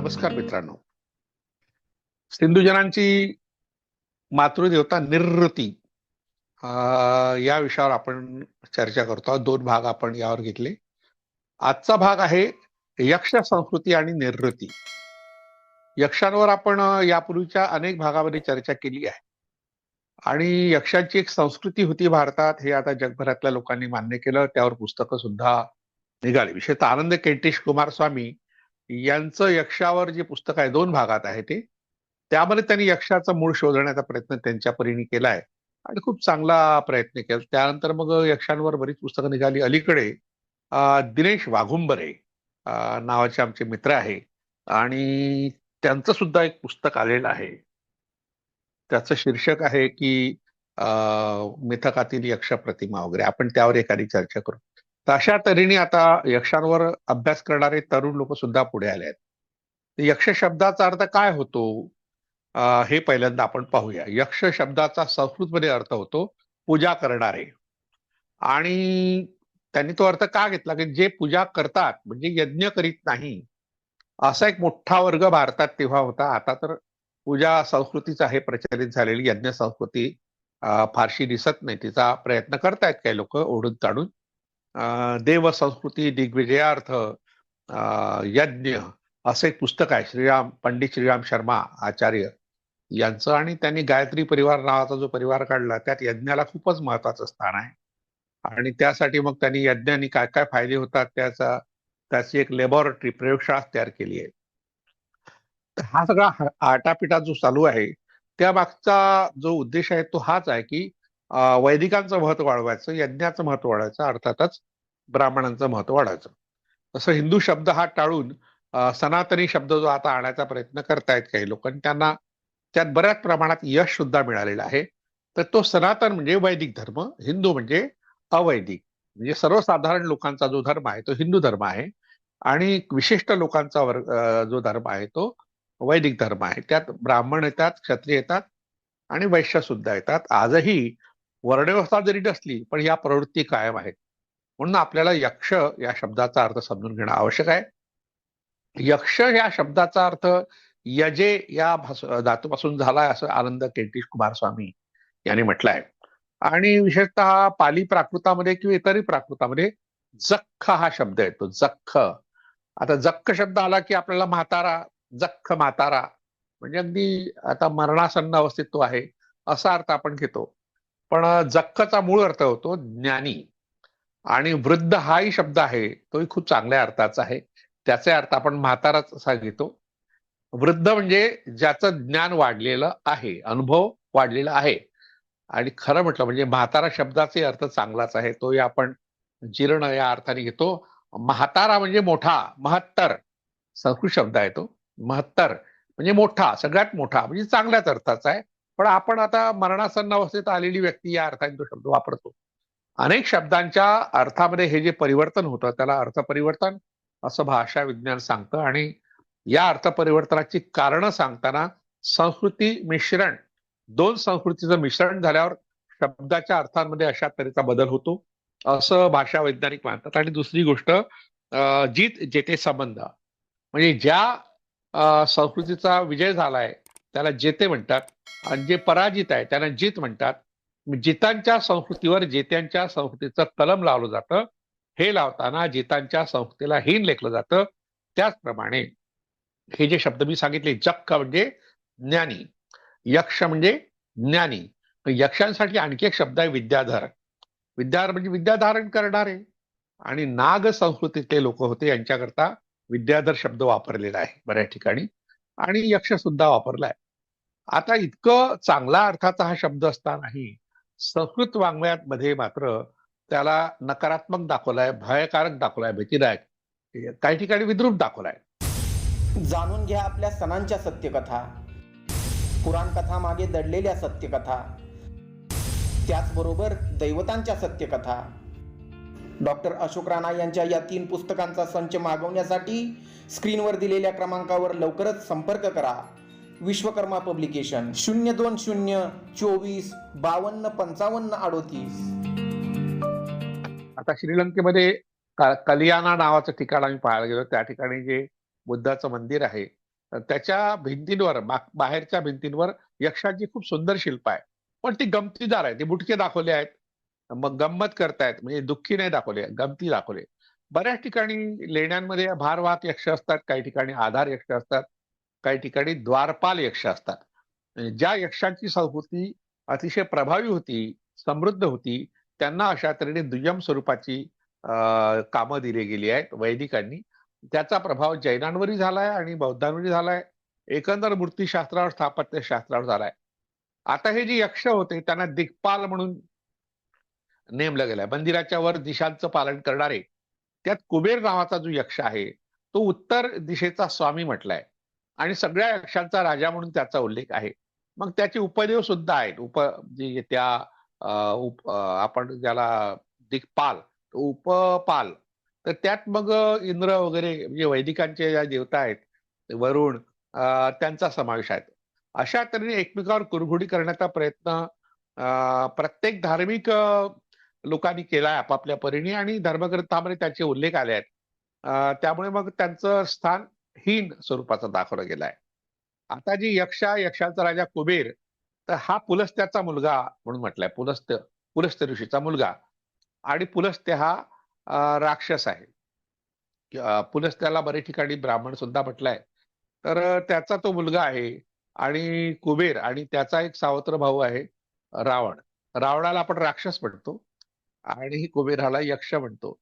नमस्कार मित्रांनो. सिंधुजनांची मातृदेवता निरृती या विषयावर आपण चर्चा करतो. आहोत. दोन भाग आपण यावर घेतले. आजचा भाग आहे यक्ष संस्कृती आणि निर्वृत्ती यक्षांवर आपण यापूर्वीच्या अनेक भागामध्ये चर्चा केली आहे. आणि यक्षांची एक संस्कृती होती भारतात हे आता जगभरातल्या लोकांनी मान्य केलं. त्यावर पुस्तकं सुद्धा निघाली. विशेषतः आनंद केंटेश कुमार स्वामी यांचं यक्षावर जे पुस्तक आहे दोन भागात आहे ते. त्यामध्ये त्यांनी यक्षाचं मूळ शोधण्याचा प्रयत्न त्यांच्या परीने केला आहे. आणि खूप चांगला प्रयत्न केला. त्यानंतर मग यक्षांवर बरीच पुस्तकं निघाली. अलीकडे दिनेश वाघुंबरे नावाचे आमचे मित्र आहे. आणि त्यांचं सुद्धा एक पुस्तक आलेलं आहे. त्याचं शीर्षक आहे की मिथकातील यक्ष प्रतिमा वगैरे. आपण त्यावर एखादी चर्चा करू. अशा तऱ्हेने आता यक्षांवर अभ्यास करणारे तरुण लोक सुद्धा पुढे आले आहेत. यक्ष शब्दाचा अर्थ काय होतो? हे पहिल्यांदा आपण पाहूया. यक्ष शब्दाचा संस्कृतमध्ये अर्थ होतो पूजा करणारे. आणि त्यांनी तो अर्थ का घेतला? की जे पूजा करतात म्हणजे यज्ञ करीत नाही असा एक मोठा वर्ग भारतात तेव्हा होता. आता तर पूजा संस्कृतीच आहे प्रचलित झालेली. यज्ञ संस्कृती फारशी दिसत नाही. तिचा प्रयत्न करतायत काही लोक ओढून ताडून देवसंस्कृती देव संस्कृती दिग्विजयार्थ यज्ञ असं एक पुस्तक आहे. श्रीराम पंडित श्रीराम शर्मा आचार्य यांचं आणि त्यांनी गायत्री परिवार नावाचा जो परिवार काढला त्यात यज्ञाला खूपच महत्वाचं स्थान आहे. आणि त्यासाठी मग त्यांनी यज्ञाने काय काय फायदे होतात त्याचा त्याची एक लॅबॉरेटरी प्रयोगशाळा तयार केली आहे. हा सगळा आटापिटा जो चालू आहे त्या मागचा जो उद्देश आहे तो हाच आहे की वैदिकांचं महत्त्व वाढवायचं यज्ञाचं महत्त्व वाढवायचं अर्थातच ब्राह्मणांचं महत्त्व वाढवायचं तसं हिंदू शब्द हा टाळून सनातनी शब्द जो आता आणायचा प्रयत्न करतायत काही लोक त्यांना त्यात बऱ्याच प्रमाणात यश सुद्धा मिळालेलं आहे. तर तो सनातन म्हणजे वैदिक धर्म हिंदू म्हणजे अवैदिक. म्हणजे सर्वसाधारण लोकांचा जो धर्म आहे तो हिंदू धर्म आहे आणि विशिष्ट लोकांचा वर्ग जो धर्म आहे तो वैदिक धर्म आहे. त्यात ब्राह्मण येतात क्षत्रिय येतात आणि वैश्य सुद्धा येतात. आजही वर्णव्यवस्था जरी नसली पण या प्रवृत्ती कायम आहेत. म्हणून आपल्याला यक्ष या शब्दाचा अर्थ समजून घेणं आवश्यक आहे. यक्ष या शब्दाचा अर्थ यजे या धातूपासून झालाय असं आनंद केंटिश कुमारस्वामी यांनी म्हटलं आहे आणि विशेषतः पाली प्राकृतामध्ये किंवा इतरही प्राकृतामध्ये जख्ख हा शब्द येतो जख्ख आता जख्ख शब्द आला की आपल्याला म्हातारा जख्ख म्हातारा म्हणजे अगदी आता मरणासन्न अवस्थेत तो आहे असा अर्थ आपण घेतो. पण जख्खचा मूळ अर्थ होतो ज्ञानी. आणि वृद्ध हाही शब्द आहे तोही खूप चांगल्या अर्थाचा आहे. त्याचे अर्थ आपण म्हाताराच असा घेतो वृद्ध म्हणजे ज्याचं ज्ञान वाढलेलं आहे अनुभव वाढलेला आहे. आणि खरं म्हटलं म्हणजे म्हातारा शब्दाचे अर्थ चांगलाच आहे तोही आपण जीर्ण या अर्थाने घेतो. म्हातारा म्हणजे मोठा महत्तर. संस्कृत शब्द आहे तो. महत्तर म्हणजे मोठा सगळ्यात मोठा म्हणजे चांगल्याच अर्थाचा आहे. पण आपण आता मरणासन्न अवस्थेत आलेली व्यक्ती या अर्थाने तो शब्द वापरतो. अनेक शब्दांच्या अर्थामध्ये हे जे परिवर्तन होतं त्याला अर्थ परिवर्तन असं भाषा विज्ञान सांगतं आणि या अर्थ परिवर्तनाची कारणं सांगताना संस्कृती मिश्रण दोन संस्कृतीचं मिश्रण झाल्यावर शब्दाच्या अर्थांमध्ये अशा तऱ्हेचा बदल होतो असं भाषा वैज्ञानिक मानतात. आणि दुसरी गोष्ट जीत जेते संबंध म्हणजे ज्या संस्कृतीचा विजय झालाय त्याला जेते म्हणतात आणि जे पराजित आहे त्यांना जित म्हणतात. जितांच्या संस्कृतीवर जेत्यांच्या संस्कृतीचं कलम लावलं जातं. हे लावताना जितांच्या संस्कृतीला हीन लेखलं जातं. त्याचप्रमाणे हे जे शब्द मी सांगितले जक्क म्हणजे ज्ञानी यक्ष म्हणजे ज्ञानी. यक्षांसाठी आणखी एक शब्द आहे विद्याधर. विद्याधर म्हणजे विद्या धारण करणारे आणि नाग संस्कृतीतले लोक होते यांच्याकरता विद्याधर शब्द वापरलेला आहे बऱ्याच ठिकाणी. आणि यक्ष सुद्धा वापरलाय. आता इतकं चांगला अर्थाचा हा शब्द असतानाही संस्कृत वाङ्मयात मध्ये मात्र त्याला नकारात्मक दाखवलाय भयकारक दाखवलाय भीतीदायक. काही ठिकाणी विद्रूप दाखवलाय. जाणून घ्या आपल्या सणांच्या सत्यकथा. पुराण कथा मागे दडलेल्या सत्यकथा. त्याचबरोबर दैवतांच्या सत्यकथा. डॉक्टर अशोक राणा यांच्या या तीन पुस्तकांचा संच मागवण्यासाठी स्क्रीनवर दिलेल्या क्रमांकावर लवकरच संपर्क करा. विश्वकर्मा पब्लिकेशन शून्य दोन शून्य चोवीस बावन्न पंचावन्न अडोतीस. आता श्रीलंकेमध्ये कलियाना नावाचं ठिकाण आम्ही पाहायला गेलो. त्या ठिकाणी जे बुद्धाचं मंदिर आहे त्याच्या भिंतींवर बाहेरच्या भिंतींवर यक्षाची खूप सुंदर शिल्प आहे. पण ती गमतीदार आहे. ती बुटके दाखवले आहेत. मग गंमत करतायत म्हणजे दुःखी नाही दाखवले गमती दाखवले. बऱ्याच ठिकाणी लेण्यांमध्ये भारवाहक यक्ष असतात काही ठिकाणी आधार यक्ष असतात काही ठिकाणी द्वारपाल यक्ष असतात. म्हणजे ज्या यक्षांची संस्कृती अतिशय प्रभावी होती समृद्ध होती त्यांना अशा तऱ्हेने दुय्यम स्वरूपाची अं, कामं दिली गेली आहेत वैदिकांनी. त्याचा प्रभाव जैनांवरही झालाय आणि बौद्धांवरही झालाय. एकंदर मूर्तीशास्त्रावर स्थापत्यशास्त्रावर झालाय. आता हे जे यक्ष होते त्यांना दिग्पाल म्हणून नेमलं गेलाय. मंदिराच्या वर दिशांचं पालन करणारे त्यात कुबेर नावाचा जो यक्ष आहे तो उत्तर दिशेचा स्वामी म्हटलाय. आणि सगळ्या यक्षांचा राजा म्हणून त्याचा उल्लेख आहे. मग त्याचे उपदेव सुद्धा आहेत. उप जे त्या अं, उप आपण ज्याला दिग्पाल उपपाल. तर त्यात मग इंद्र वगैरे म्हणजे वैदिकांचे ज्या देवता आहेत वरुण त्यांचा समावेश आहे. अशा तऱ्हेने एकमेकावर कुरघुडी करण्याचा प्रयत्न अं, प्रत्येक धार्मिक लोकांनी लोकांनी केलाय आपापल्या परीने आणि धर्मग्रंथामध्ये त्याचे उल्लेख आले आहेत. त्यामुळे मग त्यांचं स्थान हीन स्वरूपाचं दाखवलं गेलंय. आता जी यक्षा यक्षाचा राजा कुबेर तर हा पुलस्त्याचा मुलगा म्हणून म्हटलाय पुलस्त्य पुलस्त्य ऋषीचा मुलगा. आणि पुलस्त्य हा राक्षस आहे. पुलस्त्याला बरे ठिकाणी ब्राह्मण सुद्धा म्हटलाय. तर त्याचा तो मुलगा आहे आणि कुबेर आणि त्याचा एक सावत्र भाऊ आहे रावण. रावणाला आपण राक्षस म्हणतो. आणि कुबेराला यक्ष म्हणतो.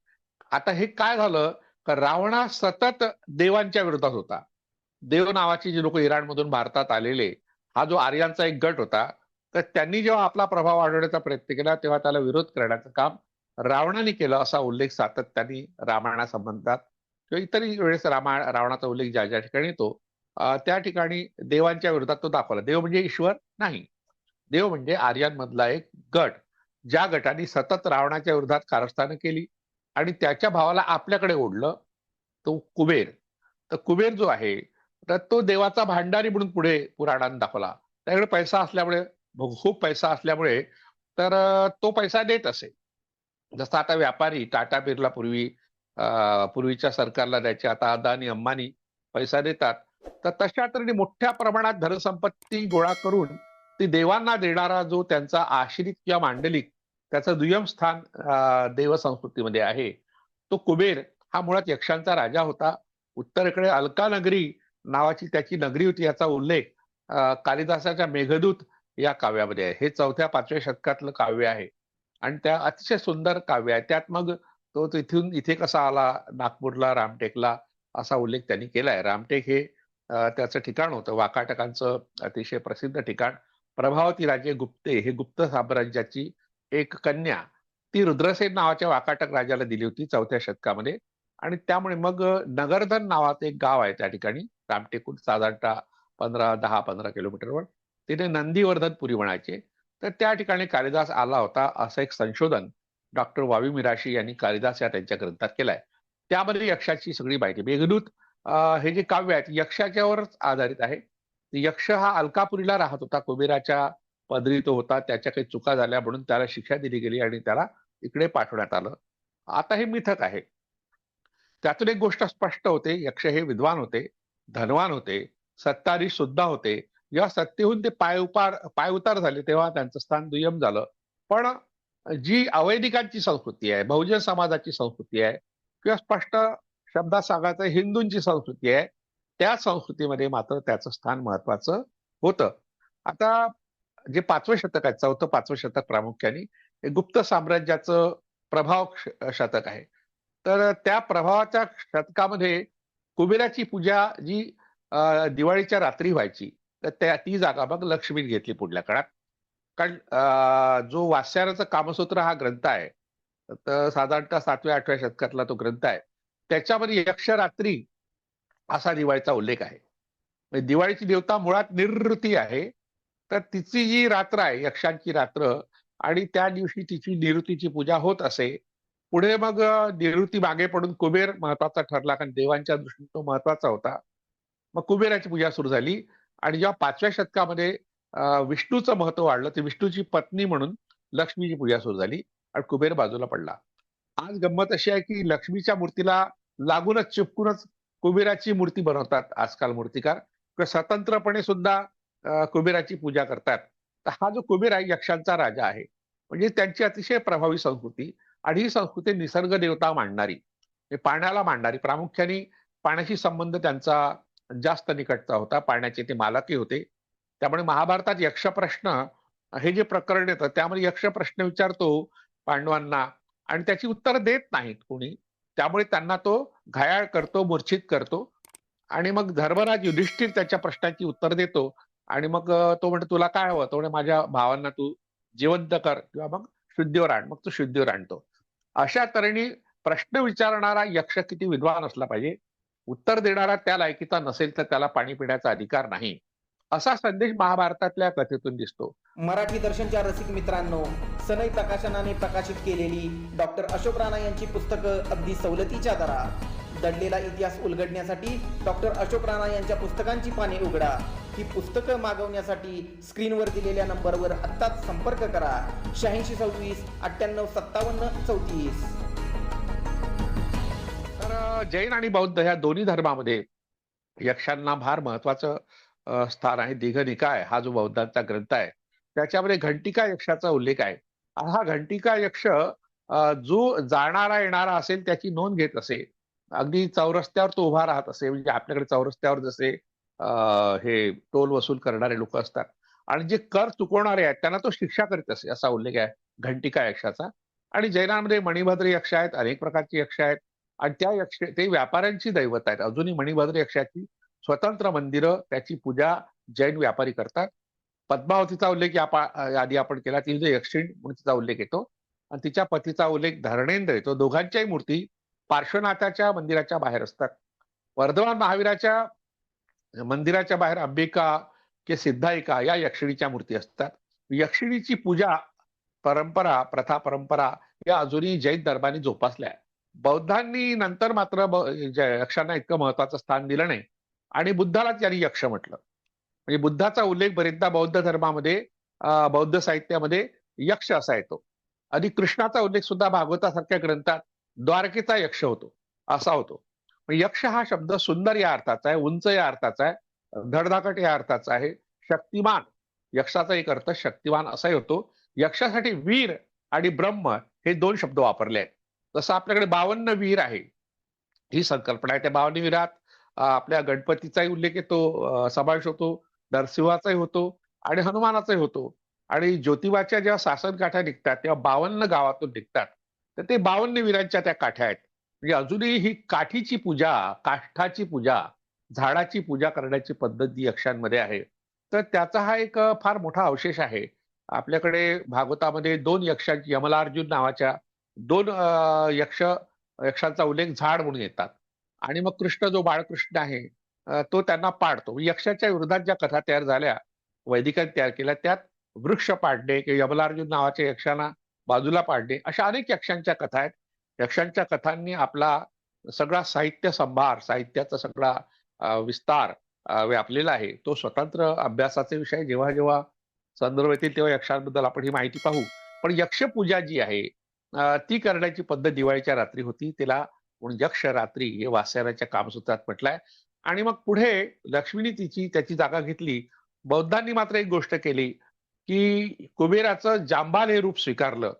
आता हे काय झालं? का रावणा सतत देवांच्या विरोधात होता. देव नावाची जी लोक इराणमधून भारतात आलेले हा जो आर्यांचा एक गट होता तर त्यांनी जेव्हा आपला प्रभाव वाढवण्याचा प्रयत्न केला तेव्हा त्याला विरोध करण्याचं काम रावणाने केलं असा उल्लेख सातत्याने रामायणासंबंधात किंवा इतरही वेळेस रामायण रावणाचा उल्लेख ज्या ज्या ठिकाणी येतो त्या ठिकाणी देवांच्या विरोधात तो दाखवला. देव म्हणजे ईश्वर नाही. देव म्हणजे आर्यांमधला एक गट. ज्या गटाने सतत रावणाच्या विरोधात कारस्थानं केली आणि त्याच्या भावाला आपल्याकडे ओढलं तो कुबेर. तर कुबेर जो आहे तर तो देवाचा भांडारी म्हणून पुढे पुराणाने दाखवला. त्याकडे पैसा असल्यामुळे खूप पैसा असल्यामुळे तर तो पैसा देत असे. जसं आता व्यापारी टाटा बिर्ला पूर्वी पूर्वीच्या सरकारला द्यायचे आता अदानी अंबानी पैसा देतात. तर तशा तऱ्हेने मोठ्या प्रमाणात धनसंपत्ती गोळा करून ती देवांना देणारा जो त्यांचा आश्रित किंवा मांडलिक त्याचं दुय्यम स्थान देवसंस्कृतीमध्ये देव संस्कृतीमध्ये आहे. तो कुबेर हा मुळात यक्षांचा राजा होता. उत्तरेकडे अलकानगरी नावाची त्याची नगरी होती याचा उल्लेख कालिदासाच्या मेघदूत या काव्यामध्ये आहे. हे चौथ्या पाचव्या शतकातलं काव्य आहे. आणि त्या अतिशय सुंदर काव्य आहे. त्यात मग तो तिथून इथे कसा आला? नागपूरला रामटेकला असा उल्लेख त्यांनी केलाय. रामटेक हे त्याचं ठिकाण होतं. वाकाटकांचं अतिशय प्रसिद्ध ठिकाण. प्रभावती राजे गुप्ते हे गुप्त साम्राज्याची एक कन्या ती रुद्रसेन नावाच्या वाकाटक राजाला दिली होती चौथ्या शतकामध्ये. आणि त्यामुळे मग नगरधन नावाचं एक गाव आहे त्या ठिकाणी रामटेकून साधारणतः पंधरा दहा पंधरा किलोमीटरवर. तिथे नंदीवर्धनपुरी म्हणायचे. तर त्या ठिकाणी कालिदास आला होता असं एक संशोधन डॉक्टर वावी मिराशी यांनी कालिदास या त्यांच्या ग्रंथात केलाय. त्यामध्ये यक्षाची सगळी माहिती मेघदूत हे जे काव्य आहेत यक्षाच्यावरच आधारित आहे. यक्ष हा अलकापुरीला राहत होता कुबेराच्या पदरी तो होता त्याच्या काही चुका झाल्या म्हणून त्याला शिक्षा दिली गेली आणि त्याला इकडे पाठवण्यात आलं. आता हे मिथक आहे. त्यातून एक गोष्ट स्पष्ट होते. यक्ष हे विद्वान होते धनवान होते सत्तारी सुद्धा होते. जेव्हा सत्तेहून ते पाय उपार पाय उतार झाले तेव्हा त्यांचं स्थान दुय्यम झालं. पण जी अवैदिकांची संस्कृती आहे बहुजन समाजाची संस्कृती आहे किंवा स्पष्ट शब्दात सांगायचं हिंदूंची संस्कृती आहे त्या संस्कृतीमध्ये मात्र त्याचं स्थान महत्वाचं होतं. आता जे पाचवं शतक आहे चौथं पाचवं शतक प्रामुख्याने गुप्त साम्राज्याचं प्रभाव शतक आहे. तर त्या प्रभावाच्या शतकामध्ये कुबेराची पूजा जी दिवाळीच्या रात्री व्हायची तर त्या ती जागा मग लक्ष्मीने घेतली पुढल्या काळात. कारण जो वास्याराचा कामसूत्र हा ग्रंथ आहे तर साधारणतः सातव्या आठव्या शतकातला तो ग्रंथ आहे. त्याच्यामध्ये यक्ष रात्री असा दिवाळीचा उल्लेख आहे. म्हणजे दिवाळीची देवता मुळात निवृत्ती आहे. तर तिची जी रात्र आहे यक्षांची रात्र आणि त्या दिवशी तिची निवृत्तीची पूजा होत असे. पुढे मग निवृत्ती मागे पडून कुबेर महत्त्वाचा ठरला कारण देवांच्या दृष्टीने तो महत्त्वाचा होता. मग कुबेराची पूजा सुरू झाली आणि जेव्हा पाचव्या शतकामध्ये विष्णूचं महत्त्व वाढलं ते विष्णूची पत्नी म्हणून लक्ष्मीची पूजा सुरू झाली आणि कुबेर बाजूला पडला. आज गंमत अशी आहे की लक्ष्मीच्या मूर्तीला लागूनच चिपकूनच कुबेराची मूर्ती बनवतात आजकाल मूर्तिकार. स्वतंत्रपणे सुद्धा कुबेराची पूजा करतात. तर हा जो कुबेर आहे यक्षांचा राजा आहे. म्हणजे त्यांची अतिशय प्रभावी संस्कृती आणि ही संस्कृती निसर्ग देवता मांडणारी म्हणजे पाण्याला मांडणारी. प्रामुख्याने पाण्याशी संबंध त्यांचा जास्त निकटचा होता. पाण्याचे ते मालकही होते. त्यामुळे महाभारतात यक्षप्रश्न हे जे प्रकरण येतं त्यामध्ये यक्ष प्रश्न विचारतो पांडवांना आणि त्याची उत्तर देत नाहीत कोणी. त्यामुळे त्यांना तो घायाळ करतो मूर्छित करतो आणि मग धर्मराज युधिष्ठिर त्याच्या प्रश्नाची उत्तर देतो. आणि मग तो म्हणतो तुला काय हवं? तो म्हणे माझ्या भावांना तू जिवंत कर. किंवा मग शुद्धीवर आण. मग तू शुद्धीवर आणतो. अशा तऱ्हेने प्रश्न विचारणारा यक्ष किती विद्वान असला पाहिजे. उत्तर देणारा त्या लायकीचा नसेल तर त्याला पाणी पिण्याचा अधिकार नाही. असा संदेश महाभारतातल्या कथेतून दिसतो. मराठी दर्शनच्या रसिक मित्रांनो सनई प्रकाशनाने प्रकाशित केलेली डॉक्टर अशोक राणा यांची पुस्तकं अगदी सवलतीच्या दरात. दडलेला इतिहास उलगडण्यासाठी डॉक्टर अशोक राणा यांच्या पुस्तकांची पाने उघडा. ही पुस्तकं मागवण्यासाठी स्क्रीनवर दिलेल्या नंबरवर आत्ताच संपर्क करा. शहाऐंशी सव्वीस अठ्ठ्याण्णव सत्तावन्न चौतीस. तर जैन आणि बौद्ध ह्या दोन्ही धर्मामध्ये यक्षांना फार महत्वाचं स्थान आहे. दीघनिकाय हा जो बौद्धांचा ग्रंथ आहे त्याच्यामध्ये घंटिका यक्षाचा उल्लेख आहे. हा घंटिका यक्ष जो जाणारा येणारा असेल त्याची नोंद घेत असे. अगदी चौरस्त्यावर तो उभा राहत असे म्हणजे आपल्याकडे चौरस्त्यावर जसे हे टोल वसूल करणारे लोक असतात. आणि जे कर चुकवणारे आहेत त्यांना तो शिक्षा करीत असे असा उल्लेख आहे घंटिका यक्षाचा. आणि जैनांमध्ये मणिभद्र यक्ष आहेत अनेक प्रकारची यक्ष आहेत. आणि त्या यक्ष ते व्यापाऱ्यांची दैवत आहेत. अजूनही मणिभद्र यक्षाची स्वतंत्र मंदिरं त्याची पूजा जैन व्यापारी करतात. पद्मावतीचा उल्लेख या आधी आपण केला. ती जो यक्षिण म्हणून तिचा उल्लेख येतो. आणि तिच्या पतीचा उल्लेख धरणेंद्र येतो. दोघांच्याही मूर्ती पार्श्वनाथाच्या मंदिराच्या बाहेर असतात. वर्धमान महावीराच्या मंदिराच्या बाहेर अंबिका कि सिद्धायिका या यक्षिणीच्या मूर्ती असतात. यक्षिणीची पूजा परंपरा प्रथा परंपरा या अजूनही जैन धर्माने जोपासल्या बौद्धांनी नंतर मात्र यक्षांना इतकं महत्वाचं स्थान दिलं नाही आणि बुद्धालाच यांनी यक्ष म्हटलं. म्हणजे बुद्धाचा उल्लेख बरेचदा बौद्ध धर्मामध्ये बौद्ध साहित्यामध्ये यक्ष असा येतो. आणि कृष्णाचा उल्लेख सुद्धा भागवतासारख्या ग्रंथात द्वारकेचा यक्ष होतो असा होतो. यक्ष हा शब्द सुंदर या अर्थाचा आहे उंच या अर्थाचा आहे धडधाकट या अर्थाचा आहे. शक्तिमान यक्षाचा एक अर्थ शक्तिमान असाही होतो. यक्षासाठी वीर आणि ब्रह्म हे दोन शब्द वापरले आहेत. जसं आपल्याकडे बावन्न वीर आहे ही संकल्पना आहे. त्या बावन्न वीरात आपल्या गणपतीचाही उल्लेख येतो समावेश होतो नरसिंहाचाही होतो आणि हनुमानाचाही होतो. आणि ज्योतिबाच्या जेव्हा सासनकाठ्या निघतात तेव्हा बावन्न गावातून निघतात. तर ते बावन्न वीरांच्या त्या काठ्या आहेत. म्हणजे अजूनही ही काठीची पूजा काष्ठाची पूजा झाडाची पूजा करण्याची पद्धत जी यक्षांमध्ये आहे तर त्याचा हा एक फार मोठा अवशेष आहे. आपल्याकडे भागवतामध्ये दोन यक्षांची यमलार्जुन नावाच्या दोन यक्ष यक्षांचा उल्लेख झाड म्हणून येतात. आणि मग कृष्ण जो बाळकृष्ण आहे तो त्यांना पाडतो. यक्षाच्या विरोधात ज्या कथा तयार झाल्या वैदिकांनी तयार केल्या त्यात वृक्ष पाडणे किंवा यमलार्जुन नावाच्या यक्षांना बाजूला पाडणे अशा अनेक यक्षांच्या कथा आहेत. यक्षांच्या कथांनी आपला सगळा साहित्य संभार साहित्याचा सगळा विस्तार व्यापलेला आहे. तो स्वतंत्र अभ्यासाचे विषय जेव्हा जेव्हा संदर्भ येतील तेव्हा यक्षांबद्दल आपण ही माहिती पाहू. पण यक्षपूजा जी आहे ती करण्याची पद्धत दिवाळीच्या रात्री होती. तिला यक्ष रात्री हे वास्याच्या कामसूत्रात म्हटलंय. आणि मग पुढे लक्ष्मीने तिची त्याची जागा घेतली. बौद्धांनी मात्र एक गोष्ट केली. की कुबेराचं जांबाल हे रूप स्वीकारलं.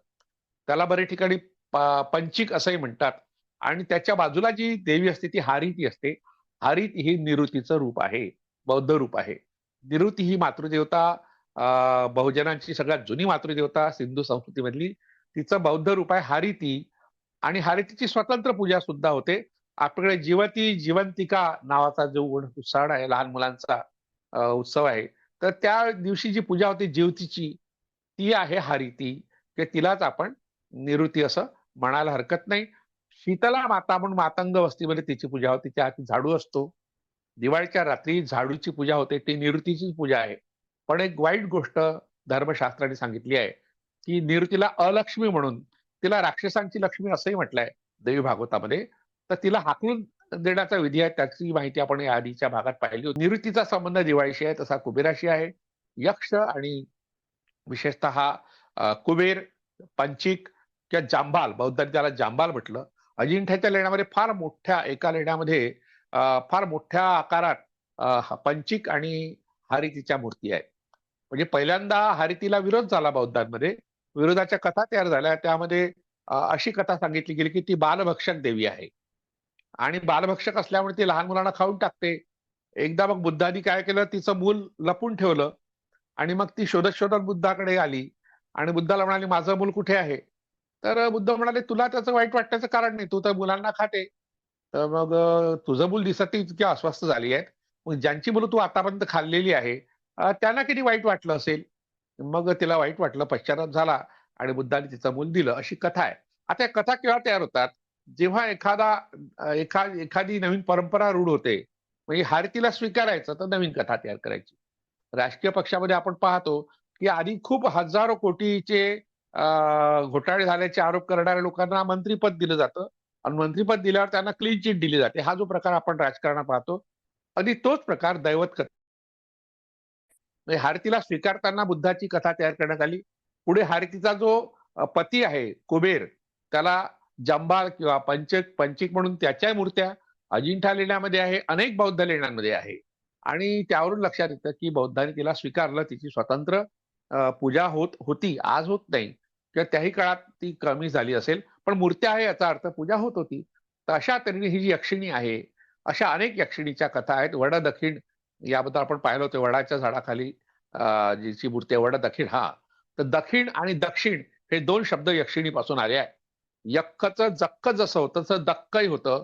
त्याला बरे ठिकाणी पंचिक असंही म्हणतात. आणि त्याच्या बाजूला जी देवी असते ती हारिती असते. हारित ही निरुतीचं रूप आहे बौद्ध रूप आहे. निरुती ही मातृदेवता बहुजनांची सगळ्यात जुनी मातृदेवता सिंधू संस्कृतीमधली. तिचं बौद्ध रूप आहे हारिती. आणि हारितीची स्वतंत्र पूजा सुद्धा होते. आपल्याकडे जीवती जीवंतिका नावाचा जो उण- सण आहे लहान मुलांचा उत्सव आहे. तर त्या दिवशी जी पूजा होती जीवतीची ती आहे हारिती की तिलाच आपण निवृत्ती असं म्हणायला हरकत नाही. शीतला माता म्हणून मातंग वस्तीमध्ये तिची पूजा होती. त्या हाती झाडू असतो. दिवाळीच्या रात्री झाडूची पूजा होते. ती निवृत्तीचीच पूजा आहे. पण एक वाईट गोष्ट धर्मशास्त्राने सांगितली आहे की निवृत्तीला अलक्ष्मी म्हणून तिला राक्षसांची लक्ष्मी असंही म्हटलंय देवी भागवतामध्ये तर तिला हाकलून देण्याचा विधी आहे त्याची माहिती आपण या आधीच्या भागात पाहिली होती. निवृत्तीचा संबंध दिवाळीशी आहे तसा कुबेराशी आहे. यक्ष आणि विशेषतः कुबेर पंचिक किंवा जांबाल बौद्धांनी त्याला जांबाल म्हटलं अजिंठ्याच्या लेण्यामध्ये फार मोठ्या एका लेण्यामध्ये फार मोठ्या आकारात पंचिक आणि हारितीच्या मूर्ती आहेत. म्हणजे पहिल्यांदा हारितीला विरोध झाला बौद्धांमध्ये. विरोधाच्या कथा तयार झाल्या. त्यामध्ये अशी कथा सांगितली गेली की ती बालभक्षक देवी आहे. आणि बालभक्षक असल्यामुळे ती लहान मुलांना खाऊन टाकते. एकदा मग बुद्धांनी काय केलं तिचं मूल लपून ठेवलं आणि मग ती शोधत शोधत बुद्धाकडे आली. आणि बुद्धाला म्हणाली माझं मूल कुठे आहे? तर बुद्ध म्हणाले तुला त्याचं वाईट वाटण्याचं कारण नाही तू तर मुलांना खाते तर मग तुझं मूल दिसत ती इतकी अस्वस्थ झाली आहेत. मग ज्यांची मुलं तू आतापर्यंत खाल्लेली आहे त्यांना किती वाईट वाटलं असेल? मग तिला वाईट वाटलं पश्चाताप झाला आणि बुद्धाने तिचं मूल दिलं अशी कथा आहे. आता या कथा केव्हा तयार होतात? जेव्हा एखादा एखा एखादी नवीन परंपरा रूढ होते म्हणजे हारतीला स्वीकारायचं तर नवीन कथा तयार करायची. राजकीय पक्षामध्ये आपण पाहतो की आधी खूप हजारो कोटीचे घोटाळे झाल्याचे आरोप करणाऱ्या लोकांना मंत्रीपद दिलं जातं. आणि मंत्रीपद दिल्यावर त्यांना क्लीन चिट दिली जाते. हा जो प्रकार आपण राजकारणात पाहतो अगदी तोच प्रकार दैवत कथा. म्हणजे हारतीला स्वीकारताना बुद्धाची कथा तयार करण्यात आली. पुढे हारतीचा जो पती आहे कुबेर त्याला जंबाळ किंवा पंचक पंचिक म्हणून त्याच्या मूर्त्या अजिंठा लेण्यामध्ये आहे अनेक बौद्ध लेण्यांमध्ये आहे. आणि त्यावरून लक्षात येतं की बौद्धांनी तिला स्वीकारलं तिची स्वतंत्र पूजा होत होती आज होत नाही. किंवा त्याही काळात ती कमी झाली असेल पण मूर्त्या आहे याचा अर्थ पूजा होत होती. तर अशा तऱ्हेने ही जी यक्षिणी आहे अशा अनेक यक्षिणीच्या कथा आहेत. वड दक्षिण याबद्दल आपण पाहिलं होतं वडाच्या झाडाखाली अ, जिची मूर्ती आहे वड दक्षिण हा. तर दक्षिण आणि दक्षिण हे दोन शब्द यक्षिणीपासून आले आहे यक्कचं जक्क जसं होतं तसं दक्कही होतं.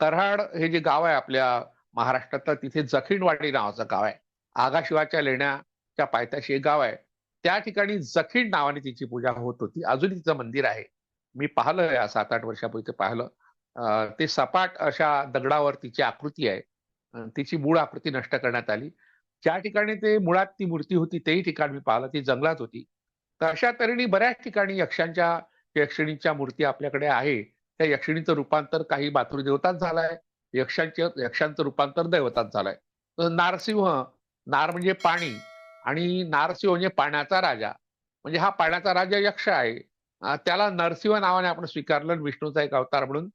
कराड हे जे गाव आहे आपल्या महाराष्ट्रातलं तिथे जखीणवाडी नावाचं गाव आहे. आगाशिवाच्या लेण्याच्या पायथ्याशी एक गाव आहे. त्या ठिकाणी जखीण नावाने तिची पूजा होत होती. अजूनही तिचं मंदिर आहे. मी पाहिलं या सात आठ वर्षापूर्वी ते पाहिलं. ते सपाट अशा दगडावर तिची आकृती आहे. तिची मूळ आकृती नष्ट करण्यात आली. ज्या ठिकाणी ते मुळात ती मूर्ती होती तेही ठिकाण मी पाहिलं. ती जंगलात होती. तर अशा तऱ्हेने बऱ्याच ठिकाणी यक्षांच्या यक्षिणीच्या मूर्ती आपल्याकडे आहे. त्या यक्षिणीचं रूपांतर काही मातृदेवतात झालंय. यक्षांचे यक्षांचं रूपांतर दैवतात झालंय. तर नारसिंह नार म्हणजे पाणी आणि नारसिंह म्हणजे पाण्याचा राजा. म्हणजे हा पाण्याचा राजा यक्ष आहे. त्याला नरसिंह नावाने आपण स्वीकारलं विष्णूचा एक अवतार म्हणून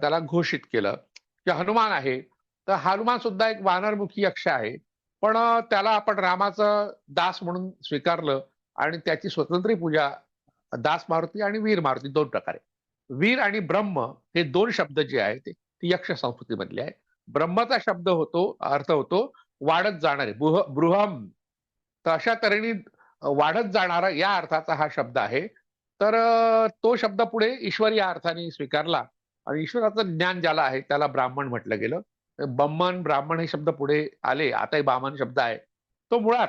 त्याला घोषित केलं. की हनुमान आहे तर हनुमान सुद्धा एक वानरमुखी यक्ष आहे. पण त्याला आपण रामाचं दास म्हणून स्वीकारलं आणि त्याची स्वतंत्र पूजा दास मारुती आणि वीर मारुती दोन प्रकारे. वीर आणि ब्रह्म हे दोन शब्द जे आहेत ते यक्ष संस्कृतीमधले आहे. ब्रह्मचा शब्द होतो अर्थ होतो वाढत जाणारे बृह बृहम. तर अशा तऱ्हेने वाढत जाणारा या अर्थाचा हा शब्द आहे. तर तो शब्द पुढे ईश्वर या अर्थाने स्वीकारला आणि ईश्वराचं ज्ञान ज्याला आहे त्याला ब्राह्मण म्हटलं गेलं. बम्मन ब्राह्मण हे शब्द पुढे आले आताही बामन शब्द आहे. तो मुळात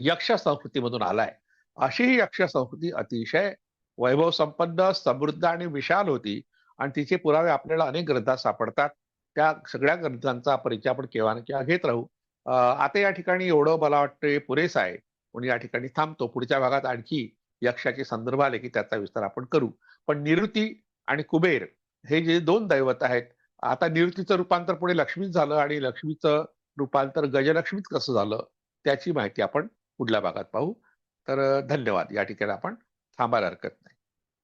यक्ष संस्कृतीमधून आलाय. अशी ही यक्ष संस्कृती अतिशय वैभव संपन्न समृद्ध आणि विशाल होती. आणि तिचे पुरावे आपल्याला अनेक ग्रंथात सापडतात. त्या सगळ्या ग्रंथांचा परिचय आपण केव्हा ना केव्हा घेत राहू. आता या ठिकाणी एवढं मला वाटतं पुरेसं आहे. म्हणून या ठिकाणी थांबतो. पुढच्या भागात आणखी यक्षाचे संदर्भ आले की त्याचा विस्तार आपण करू. पण निवृत्ती आणि कुबेर हे जे दोन दैवत आहेत आता निवृत्तीचं रूपांतर पुढे लक्ष्मीच झालं आणि लक्ष्मीचं रूपांतर गजलक्ष्मीच कसं झालं त्याची माहिती आपण पुढल्या भागात पाहू. तर धन्यवाद. या ठिकाणी आपण थांबायला हरकत नाही.